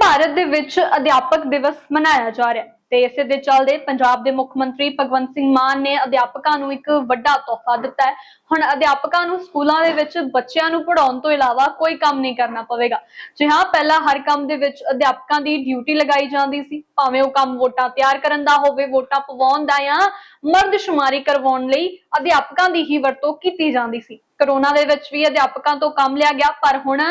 ਭਾਰਤ ਦੇ ਵਿੱਚ ਅਧਿਆਪਕ ਦਿਵਸ ਮਨਾਇਆ ਜਾ ਰਿਹਾ ਤੇ ਇਸੇ ਦੇ ਚੱਲਦੇ ਪੰਜਾਬ ਦੇ ਮੁੱਖ ਮੰਤਰੀ ਭਗਵੰਤ ਸਿੰਘ ਮਾਨ ਨੇ ਅਧਿਆਪਕਾਂ ਨੂੰ ਇੱਕ ਵੱਡਾ ਤੋਹਫਾ ਦਿੱਤਾ ਹੈ। ਹੁਣ ਅਧਿਆਪਕਾਂ ਨੂੰ ਸਕੂਲਾਂ ਦੇ ਵਿੱਚ ਬੱਚਿਆਂ ਨੂੰ ਪੜਾਉਣ ਤੋਂ ਇਲਾਵਾ ਕੋਈ ਕੰਮ ਨਹੀਂ ਕਰਨਾ ਪਵੇਗਾ। ਜੀ ਹਾਂ, ਪਹਿਲਾਂ ਹਰ ਕੰਮ ਦੇ ਵਿੱਚ ਅਧਿਆਪਕਾਂ ਦੀ ਡਿਊਟੀ ਲਗਾਈ ਜਾਂਦੀ ਸੀ। ਭਾਵੇਂ ਉਹ ਕੰਮ ਵੋਟਾਂ ਤਿਆਰ ਕਰਨ ਦਾ ਹੋਵੇ, ਵੋਟਾਂ ਪਵਾਉਣ ਦਾ ਜਾਂ ਮਰਦਸ਼ੁਮਾਰੀ ਕਰਵਾਉਣ ਲਈ ਅਧਿਆਪਕਾਂ ਦੀ ਹੀ ਵਰਤੋਂ ਕੀਤੀ ਜਾਂਦੀ ਸੀ। ਕਰੋਨਾ ਦੇ ਵਿੱਚ ਵੀ ਅਧਿਆਪਕਾਂ ਤੋਂ ਕੰਮ ਲਿਆ ਗਿਆ, ਪਰ ਹੁਣ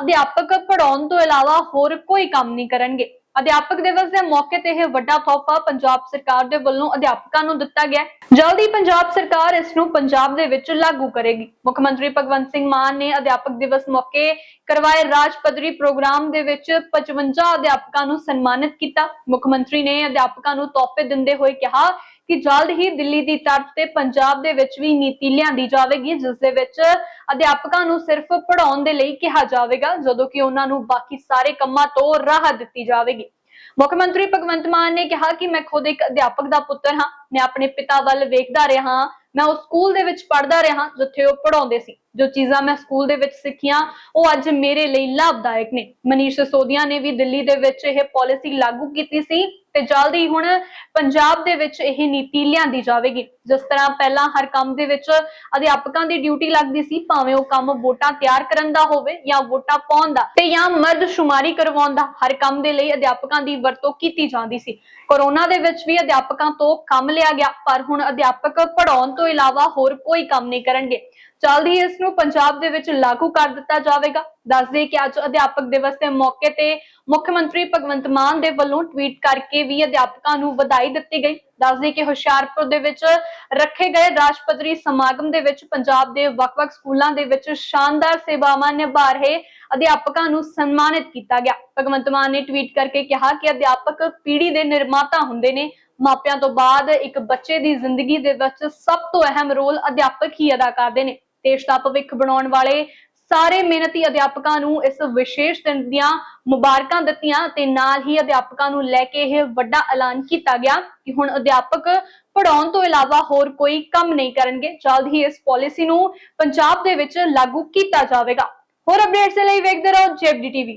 ਅਧਿਆਪਕ ਪੜਾਉਣ ਤੋਂ ਇਲਾਵਾ ਹੋਰ ਕੋਈ ਕੰਮ ਨਹੀਂ ਕਰਨਗੇ। ਅਧਿਆਪਕ ਦਿਵਸ ਦੇ ਮੌਕੇ ਤੇ ਇਹ ਵੱਡਾ ਤੋਹਫਾ ਪੰਜਾਬ ਸਰਕਾਰ ਦੇ ਵੱਲੋਂ ਅਧਿਆਪਕਾਂ ਨੂੰ ਦਿੱਤਾ ਗਿਆ ਜਲਦੀ ਪੰਜਾਬ ਸਰਕਾਰ ਇਸ ਨੂੰ ਪੰਜਾਬ ਦੇ ਵਿੱਚ ਲਾਗੂ ਕਰੇਗੀ। ਮੁੱਖ ਮੰਤਰੀ ਭਗਵੰਤ ਸਿੰਘ ਮਾਨ ਨੇ ਅਧਿਆਪਕ ਦਿਵਸ ਮੌਕੇ ਕਰਵਾਏ ਰਾਜ ਪੱਧਰੀ ਪ੍ਰੋਗਰਾਮ ਦੇ ਵਿੱਚ 55 ਅਧਿਆਪਕਾਂ ਨੂੰ ਸਨਮਾਨਿਤ ਕੀਤਾ। ਮੁੱਖ ਮੰਤਰੀ ਨੇ ਅਧਿਆਪਕਾਂ ਨੂੰ ਤੋਹਫੇ ਦਿੰਦੇ ਹੋਏ ਕਿਹਾ ਕਿ ਜਲਦ ਹੀ ਦਿੱਲੀ ਦੀ ਤਰਜ਼ ਤੇ ਪੰਜਾਬ ਦੇ ਵਿੱਚ ਵੀ ਨੀਤੀ ਲਿਆਂਦੀ ਜਾਵੇਗੀ, ਜਿਸ ਦੇ ਵਿੱਚ ਅਧਿਆਪਕਾਂ ਨੂੰ ਸਿਰਫ ਪੜ੍ਹਾਉਣ ਦੇ ਲਈ ਕਿਹਾ ਜਾਵੇਗਾ, ਜਦੋਂ ਕਿ ਉਹਨਾਂ ਨੂੰ ਬਾਕੀ ਸਾਰੇ ਕੰਮਾਂ ਤੋਂ ਰਾਹਤ ਦਿੱਤੀ ਜਾਵੇਗੀ। ਮੁੱਖ ਮੰਤਰੀ ਭਗਵੰਤ ਮਾਨ ਨੇ ਕਿਹਾ ਕਿ ਮੈਂ ਖੁਦ ਇੱਕ ਅਧਿਆਪਕ ਦਾ ਪੁੱਤਰ ਹਾਂ, ਮੈਂ ਆਪਣੇ ਪਿਤਾ ਵੱਲ ਵੇਖਦਾ ਰਿਹਾ ਮੈਂ ਉਸ ਸਕੂਲ ਦੇ ਵਿੱਚ ਪੜ੍ਹਦਾ ਰਿਹਾ ਜਿੱਥੇ ਉਹ ਪੜ੍ਹਾਉਂਦੇ ਸੀ। ਜੋ ਚੀਜ਼ਾਂ ਮੈਂ ਸਕੂਲ ਦੇ ਵਿੱਚ ਸਿੱਖੀਆਂ, ਉਹ ਅੱਜ ਮੇਰੇ ਲਈ ਲਾਭਦਾਇਕ ਨੇ। ਮਨੀਸ਼ ਸਿਸੋਦੀਆ ਨੇ ਵੀ ਦਿੱਲੀ ਦੇ ਵਿੱਚ ਇਹ ਪਾਲਿਸੀ ਲਾਗੂ ਕੀਤੀ ਸੀ ਤੇ ਜਲਦੀ ਹੁਣ ਪੰਜਾਬ ਦੇ ਵਿੱਚ ਇਹ ਨੀਤੀ ਲਿਆਂਦੀ ਜਾਵੇਗੀ। ਜਿਸ ਤਰ੍ਹਾਂ ਪਹਿਲਾਂ ਹਰ ਕੰਮ ਦੇ ਵਿੱਚ ਅਧਿਆਪਕਾਂ ਦੀ ਡਿਊਟੀ ਲੱਗਦੀ ਸੀ, ਭਾਵੇਂ ਉਹ ਕੰਮ ਵੋਟਾਂ ਤਿਆਰ ਕਰਨ ਦਾ ਹੋਵੇ ਜਾਂ ਵੋਟਾਂ ਪਾਉਣ ਦਾ ਤੇ ਜਾਂ ਮਰਦ ਸ਼ੁਮਾਰੀ ਕਰਵਾਉਣ ਦਾ, ਹਰ ਕੰਮ ਦੇ ਲਈ ਅਧਿਆਪਕਾਂ ਦੀ ਵਰਤੋਂ ਕੀਤੀ ਜਾਂਦੀ ਸੀ। ਕੋਰੋਨਾ ਦੇ ਵਿੱਚ ਵੀ ਅਧਿਆਪਕਾਂ ਤੋਂ ਕੰਮ ਲਿਆ ਗਿਆ, ਪਰ ਹੁਣ ਅਧਿਆਪਕ ਪੜਾਉਣ ਤੋਂ ਇਲਾਵਾ ਹੋਰ ਕੋਈ ਕੰਮ ਨਹੀਂ ਕਰਨਗੇ। ਜਲਦੀ ਹੀ, ਇਸ ਨੂੰ ਪੰਜਾਬ ਦੇ ਵਿੱਚ ਲਾਗੂ ਕਰ ਦਿੱਤਾ ਜਾਵੇਗਾ। ਦੱਸਦੇ ਕਿ ਅੱਜ ਅਧਿਆਪਕ ਦਿਵਸ ਦੇ ਮੌਕੇ ਤੇ ਮੁੱਖ ਮੰਤਰੀ ਭਗਵੰਤ ਮਾਨ ਦੇ ਵੱਲੋਂ ਟਵੀਟ ਕਰਕੇ ਵੀ ਅਧਿਆਪਕਾਂ ਨੂੰ ਵਧਾਈ ਦਿੱਤੀ ਗਈ। ਦੱਸਦੇ ਕਿ ਹੁਸ਼ਿਆਰਪੁਰ ਦੇ ਵਿੱਚ ਰੱਖੇ ਗਏ ਰਾਸ਼ਟਰਪਤੀ ਸਮਾਗਮ ਦੇ ਵਿੱਚ ਪੰਜਾਬ ਦੇ ਵੱਖ-ਵੱਖ ਸਕੂਲਾਂ ਦੇ ਵਿੱਚ ਸ਼ਾਨਦਾਰ ਸੇਵਾਵਾਂ ਨਿਭਾ ਰਹੇ ਅਧਿਆਪਕਾਂ ਨੂੰ ਸਨਮਾਨਿਤ ਕੀਤਾ ਗਿਆ। ਭਗਵੰਤ ਮਾਨ ਨੇ ਟਵੀਟ ਕਰਕੇ ਕਿਹਾ ਕਿ ਅਧਿਆਪਕ ਪੀੜ੍ਹੀ ਦੇ ਨਿਰਮਾਤਾ ਹੁੰਦੇ ਨੇ। ਮਾਪਿਆਂ ਤੋਂ ਬਾਅਦ ਇੱਕ ਬੱਚੇ ਦੀ ਜ਼ਿੰਦਗੀ ਦੇ ਵਿੱਚ ਸਭ ਤੋਂ ਅਹਿਮ ਰੋਲ ਅਧਿਆਪਕ ਹੀ ਅਦਾ ਕਰਦੇ ਨੇ। ਦੇਸ਼ ਦਾ ਭਵਿੱਖ ਬਣਾਉਣ ਵਾਲੇ ਸਾਰੇ ਮਿਹਨਤੀ ਅਧਿਆਪਕਾਂ ਨੂੰ ਇਸ ਵਿਸ਼ੇਸ਼ ਦਿਨ ਦੀਆਂ ਮੁਬਾਰਕਾਂ ਦਿੱਤੀਆਂ ਤੇ ਨਾਲ ਹੀ ਅਧਿਆਪਕਾਂ ਨੂੰ ਲੈ ਕੇ ਇਹ ਵੱਡਾ ਐਲਾਨ ਕੀਤਾ ਗਿਆ ਕਿ ਹੁਣ ਅਧਿਆਪਕ ਪੜਾਉਣ ਤੋਂ ਇਲਾਵਾ ਹੋਰ ਕੋਈ ਕੰਮ ਨਹੀਂ ਕਰਨਗੇ। ਜਲਦ ਹੀ ਇਸ ਪਾਲਿਸੀ ਨੂੰ ਪੰਜਾਬ ਦੇ ਵਿੱਚ ਲਾਗੂ ਕੀਤਾ ਜਾਵੇਗਾ। ਹੋਰ ਅਪਡੇਟਸ ਲਈ ਵੇਖਦੇ ਰਹੋ ਜੇਬਡੀ ਟੀਵੀ।